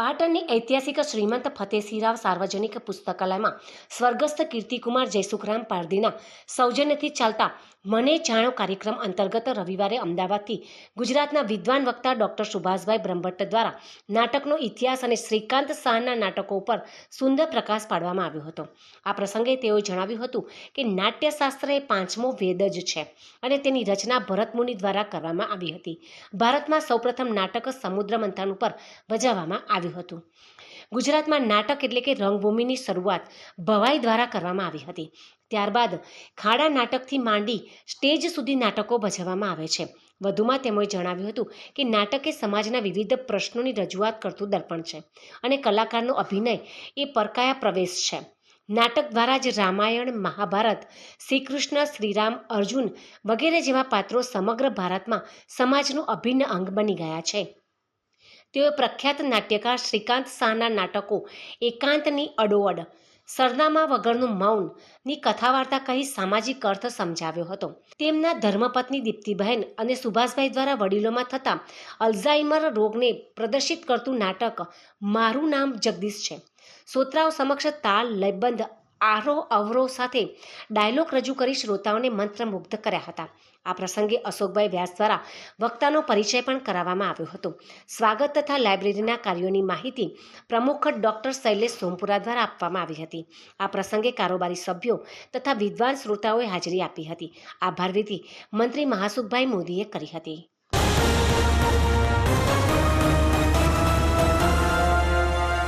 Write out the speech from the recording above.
પાટણની ઐતિહાસિક શ્રીમંત ફતેસિંહરાવ સાર્વજનિક પુસ્તકાલયમાં સ્વર્ગસ્થ કીર્તિકુમાર જયસુખરામ પારધીના સૌજન્યથી ચાલતા મને જાણો કાર્યક્રમ અંતર્ગત રવિવારે અમદાવાદથી ગુજરાતના વિદ્વાન વક્તા ડૉક્ટર સુભાષભાઈ બ્રહ્મભટ્ટ દ્વારા નાટકનો ઇતિહાસ અને શ્રીકાંત શાહના નાટકો ઉપર સુંદર પ્રકાશ પાડવામાં આવ્યો હતો. આ પ્રસંગે તેઓએ જણાવ્યું હતું કે નાટ્યશાસ્ત્ર એ પાંચમો વેદ જ છે અને તેની રચના ભરતમુનિ દ્વારા કરવામાં આવી હતી. ભારતમાં સૌપ્રથમ નાટક સમુદ્ર મંથન ઉપર ભજવવામાં આવ્યું હતું. ગુજરાતમાં નાટક એટલે કે રંગભૂમિની શરૂઆત ભવાઈ દ્વારા કરવામાં આવી હતી. ત્યારબાદ ખાડા નાટકથી માંડી સ્ટેજ સુધી નાટકો ભજવવામાં આવે છે. વધુમાં તેમણે જણાવ્યું હતું કે નાટક એ સમાજના વિવિધ પ્રશ્નોની રજૂઆત કરતું દર્પણ છે અને કલાકારનો અભિનય એ પરકાયા પ્રવેશ છે. નાટક દ્વારા જ રામાયણ, મહાભારત શ્રી કૃષ્ણ શ્રીરામ, અર્જુન વગેરે જેવા પાત્રો સમગ્ર ભારતમાં સમાજનું અભિન્ન અંગ બની ગયા છે. તેઓએ પ્રખ્યાત નાટ્યકાર શ્રીકાંત શાહના નાટકો, એકાંતની અડોઅડ, સરનામા વગરનું મૌનની કથા વાર્તા કહી સામાજિક અર્થ સમજાવ્યો હતો. તેમના ધર્મપત્ની દીપ્તિબહેન અને સુભાષભાઈ દ્વારા વડીલોમાં થતા અલ્ઝાઇમર રોગને પ્રદર્શિત કરતું નાટક મારું નામ જગદીશ છે. શ્રોતાઓ સમક્ષ તાલ, લયબંધ આરોહ અવરોહ સાથે ડાયલોગ રજૂ કરી શ્રોતાઓને મંત્રમુગ્ધ કર્યા હતા. આ પ્રસંગે અશોકભાઈ વ્યાસ દ્વારા વક્તાનો પરિચય પણ કરાવવામાં આવ્યો હતો. સ્વાગત તથા લાઇબ્રેરીના કાર્યોની માહિતી પ્રમુખ ડોક્ટર શૈલેષ સોમપુરા દ્વારા આપવામાં આવી હતી. આ પ્રસંગે કારોબારી સભ્યો તથા વિદ્વાન શ્રોતાઓએ હાજરી આપી હતી. આભાર વિધિ મંત્રી મહાસુખભાઈ મોદીએ કરી હતી.